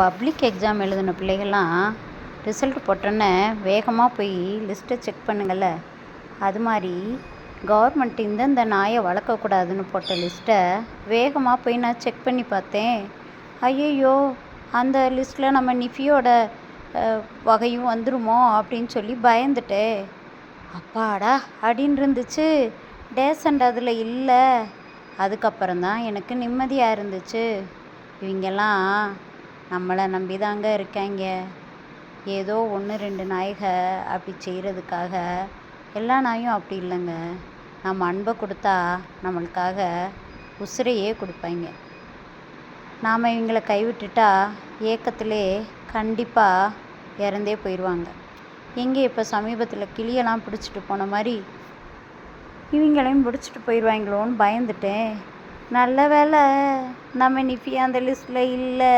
Public exam எழுதின பிள்ளைகள்லாம் result போட்டோன்னே வேகமாக போய் லிஸ்ட்டை செக் பண்ணுங்கள்ல. அது மாதிரி கவர்மெண்ட் இந்தந்த நாயை வளர்க்கக்கூடாதுன்னு போட்ட லிஸ்ட்டை வேகமாக போய் நான் செக் பண்ணி பார்த்தேன். ஐயையோ அந்த லிஸ்ட்டில் நம்ம நிஃபியோட வகையும் வந்துருமோ அப்படின்னு சொல்லி பயந்துட்டேன். அப்பாடா அப்படின்னு இருந்துச்சு. டேசண்ட் அதில் இல்லை. அதுக்கப்புறம் தான் எனக்கு நிம்மதியாக இருந்துச்சு. இவங்கெல்லாம் நம்மளை நம்பி தாங்க இருக்காங்க. ஏதோ ஒன்று ரெண்டு நாய்க அப்படி செய்கிறதுக்காக எல்லா நாயும் அப்படி இல்லைங்க. நம்ம அன்பை கொடுத்தா நம்மளுக்காக உசுரையே கொடுப்பாங்க. நாம் இவங்களை கைவிட்டுட்டா ஏக்கத்திலே கண்டிப்பாக இறந்தே போயிடுவாங்க. எங்கே இப்போ சமீபத்தில் கிளியெல்லாம் பிடிச்சிட்டு போன மாதிரி இவங்களையும் பிடிச்சிட்டு போயிடுவாங்களோன்னு பயந்துட்டேன். நல்ல வேலை நம்ம நிஃபி அந்த லிஸ்ட்டில் இல்லை.